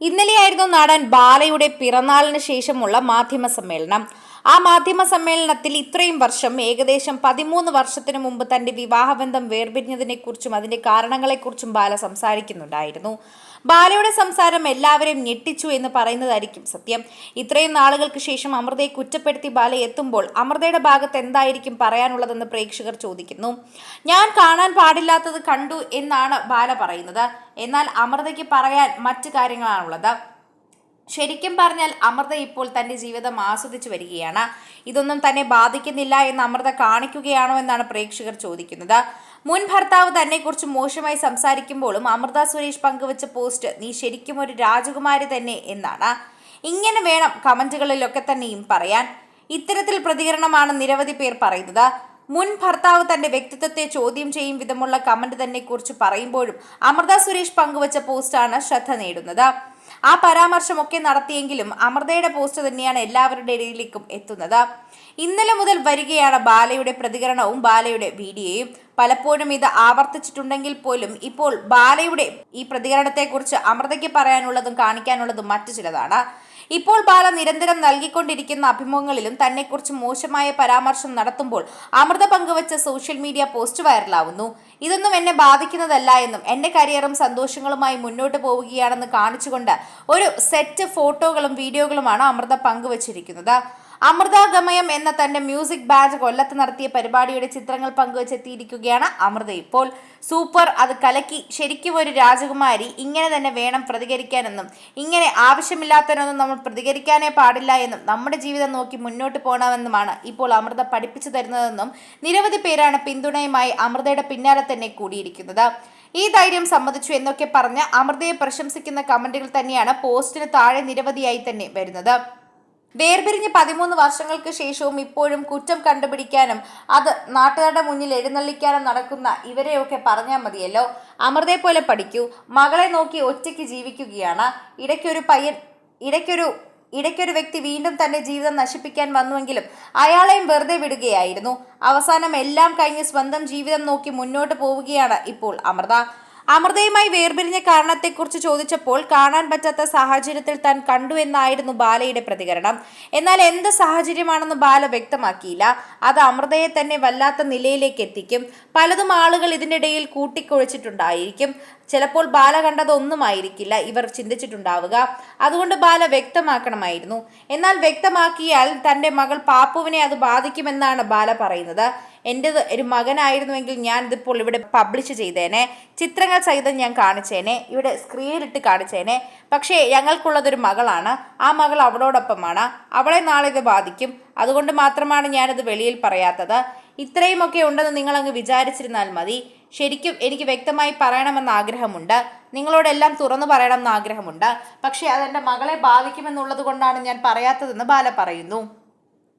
ഇന്നലെയായിരുന്നു നടൻ ബാലയുടെ പിറന്നാളിന് ശേഷമുള്ള മാധ്യമ സമ്മേളനം ആ മാധ്യമ സമ്മേളനത്തിൽ ഇത്രയും വർഷം ഏകദേശം പതിമൂന്ന് വർഷത്തിനു മുമ്പ് തന്റെ വിവാഹബന്ധം വേർപിരിഞ്ഞതിനെക്കുറിച്ചും അതിന്റെ കാരണങ്ങളെക്കുറിച്ചും ബാല സംസാരിക്കുന്നുണ്ടായിരുന്നു. ബാലയുടെ സംസാരം എല്ലാവരെയും ഞെട്ടിച്ചു എന്ന് പറയുന്നതായിരിക്കും സത്യം. ഇത്രയും നാളുകൾക്ക് ശേഷം അമൃതയെ കുറ്റപ്പെടുത്തി ബാല എത്തുമ്പോൾ അമൃതയുടെ ഭാഗത്ത് എന്തായിരിക്കും പറയാനുള്ളതെന്ന് പ്രേക്ഷകർ ചോദിക്കുന്നു. ഞാൻ കാണാൻ പാടില്ലാത്തത് കണ്ടു എന്നാണ് ബാല പറയുന്നത്. എന്നാൽ അമൃതയ്ക്ക് പറയാൻ മറ്റു കാര്യങ്ങളാണുള്ളത്. ശരിക്കും പറഞ്ഞാൽ അമൃത ഇപ്പോൾ തന്റെ ജീവിതം ആസ്വദിച്ചു വരികയാണ്. ഇതൊന്നും തന്നെ ബാധിക്കുന്നില്ല എന്ന് അമൃത കാണിക്കുകയാണോ എന്നാണ് പ്രേക്ഷകർ ചോദിക്കുന്നത്. മുൻ ഭർത്താവ് തന്നെക്കുറിച്ച് മോശമായി സംസാരിക്കുമ്പോഴും അമൃത സുരേഷ് പങ്കുവച്ച പോസ്റ്റ് നീ ശരിക്കും ഒരു രാജകുമാരി തന്നെ എന്നാണ്. ഇങ്ങനെ വേണം കമന്റുകളിലൊക്കെ തന്നെയും പറയാൻ. ഇത്തരത്തിൽ പ്രതികരണമാണ് നിരവധി പേർ പറയുന്നത്. മുൻ ഭർത്താവ് തന്റെ വ്യക്തിത്വത്തെ ചോദ്യം ചെയ്യും വിധമുള്ള കമന്റ് തന്നെ കുറിച്ച് പറയുമ്പോഴും അമൃത സുരേഷ് പങ്കുവച്ച പോസ്റ്റാണ് ശ്രദ്ധ നേടുന്നത്. ആ പരാമർശമൊക്കെ നടത്തിയെങ്കിലും അമൃതയുടെ പോസ്റ്റ് തന്നെയാണ് എല്ലാവരുടെ ഇടയിലേക്കും എത്തുന്നത്. ഇന്നലെ മുതൽ വരികയാണ് ബാലയുടെ പ്രതികരണവും ബാലയുടെ വീഡിയോയും. പലപ്പോഴും ഇത് ആവർത്തിച്ചിട്ടുണ്ടെങ്കിൽ പോലും ഇപ്പോൾ ബാലയുടെ ഈ പ്രതികരണത്തെക്കുറിച്ച് അമൃതയ്ക്ക് പറയാനുള്ളതും കാണിക്കാനുള്ളതും മറ്റു ചിലതാണ്. ഇപ്പോൾ ബാല നിരന്തരം നൽകിക്കൊണ്ടിരിക്കുന്ന അഭിമുഖങ്ങളിലും തന്നെക്കുറിച്ച് മോശമായ പരാമർശം നടത്തുമ്പോൾ അമൃത പങ്കുവച്ച സോഷ്യൽ മീഡിയ പോസ്റ്റ് വൈറലാവുന്നു. ഇതൊന്നും എന്നെ ബാധിക്കുന്നതല്ല എന്നും എന്റെ കരിയറും സന്തോഷങ്ങളുമായി മുന്നോട്ട് പോവുകയാണെന്ന് കാണിച്ചുകൊണ്ട് ഒരു സെറ്റ് ഫോട്ടോകളും വീഡിയോകളുമാണ് അമൃത പങ്കുവച്ചിരിക്കുന്നത്. അമൃതാഗമയം എന്ന തന്റെ മ്യൂസിക് ബാൻഡ് കൊല്ലത്ത് നടത്തിയ പരിപാടിയുടെ ചിത്രങ്ങൾ പങ്കുവച്ചെത്തിയിരിക്കുകയാണ് അമൃത. ഇപ്പോൾ സൂപ്പർ അത് കലക്കി ശരിക്കും ഒരു രാജകുമാരി ഇങ്ങനെ തന്നെ വേണം പ്രതികരിക്കാനെന്നും ഇങ്ങനെ ആവശ്യമില്ലാത്തതിനൊന്നും നമ്മൾ പ്രതികരിക്കാനേ പാടില്ല എന്നും നമ്മുടെ ജീവിതം നോക്കി മുന്നോട്ട് പോകണമെന്നുമാണ് ഇപ്പോൾ അമൃത പഠിപ്പിച്ചു തരുന്നതെന്നും നിരവധി പേരാണ് പിന്തുണയുമായി അമൃതയുടെ പിന്നാലെ തന്നെ കൂടിയിരിക്കുന്നത്. ഈ ധൈര്യം സമ്മതിച്ചു എന്നൊക്കെ പറഞ്ഞ് അമൃതയെ പ്രശംസിക്കുന്ന കമന്റുകൾ തന്നെയാണ് പോസ്റ്റിന് താഴെ നിരവധിയായി തന്നെ വരുന്നത്. വേർപിരിഞ്ഞ് പതിമൂന്ന് വർഷങ്ങൾക്ക് ശേഷവും ഇപ്പോഴും കുറ്റം കണ്ടുപിടിക്കാനും അത് നാട്ടുകാരുടെ മുന്നിൽ എഴുന്നള്ളിക്കാനും നടക്കുന്ന ഇവരെയൊക്കെ പറഞ്ഞാൽ മതിയല്ലോ. അമൃതയെ പോലെ പഠിക്കൂ. മകളെ നോക്കി ഒറ്റയ്ക്ക് ജീവിക്കുകയാണ്. ഇടയ്ക്കൊരു പയ്യൻ ഇടയ്ക്കൊരു ഇടയ്ക്കൊരു വ്യക്തി വീണ്ടും തന്റെ ജീവിതം നശിപ്പിക്കാൻ വന്നുവെങ്കിലും അയാളെയും വെറുതെ വിടുകയായിരുന്നു. അവസാനം എല്ലാം കഴിഞ്ഞ് സ്വന്തം ജീവിതം നോക്കി മുന്നോട്ട് പോവുകയാണ് ഇപ്പോൾ അമൃത. അമൃതയുമായി വേർപിരിഞ്ഞ കാരണത്തെക്കുറിച്ച് ചോദിച്ചപ്പോൾ കാണാൻ പറ്റാത്ത സാഹചര്യത്തിൽ താൻ കണ്ടു എന്നായിരുന്നു ബാലയുടെ പ്രതികരണം. എന്നാൽ എന്ത് സാഹചര്യമാണെന്ന് ബാല വ്യക്തമാക്കിയില്ല. അത് അമൃതയെ തന്നെ വല്ലാത്ത നിലയിലേക്ക് എത്തിക്കും. പലതും ആളുകൾ ഇതിനിടയിൽ കൂട്ടിക്കുഴച്ചിട്ടുണ്ടായിരിക്കും. ചിലപ്പോൾ ബാല കണ്ടതൊന്നുമായിരിക്കില്ല. ഇവർ ചിന്തിച്ചിട്ടുണ്ടാവുക. അതുകൊണ്ട് ബാല വ്യക്തമാക്കണമായിരുന്നു. എന്നാൽ വ്യക്തമാക്കിയാൽ തന്റെ മകൾ പാപ്പുവിനെ അത് ബാധിക്കുമെന്നാണ് ബാല പറയുന്നത്. എന്റെ ഒരു മകനായിരുന്നുവെങ്കിൽ ഞാൻ ഇതിപ്പോൾ ഇവിടെ പബ്ലിഷ് ചെയ്തേനെ. ചിത്രങ്ങൾ സഹിതം ഞാൻ കാണിച്ചേനെ. ഇവിടെ സ്ക്രീനിലിട്ട് കാണിച്ചേനെ. പക്ഷേ ഞങ്ങൾക്കുള്ളതൊരു മകളാണ്. ആ മകൾ അവളോടൊപ്പമാണ്. അവളെ നാളെ ഇത് ബാധിക്കും. അതുകൊണ്ട് മാത്രമാണ് ഞാനിത് വെളിയിൽ പറയാത്തത്. ഇത്രയുമൊക്കെ ഉണ്ടെന്ന് നിങ്ങളങ്ങ് വിചാരിച്ചിരുന്നാൽ മതി. ശരിക്കും എനിക്ക് വ്യക്തമായി പറയണമെന്ന് ആഗ്രഹമുണ്ട്. നിങ്ങളോടെല്ലാം തുറന്നു പറയണമെന്ന് ആഗ്രഹമുണ്ട്. പക്ഷേ അതെന്റെ മകളെ ബാധിക്കുമെന്നുള്ളത് കൊണ്ടാണ് ഞാൻ പറയാത്തതെന്ന് ബാല പറയുന്നു.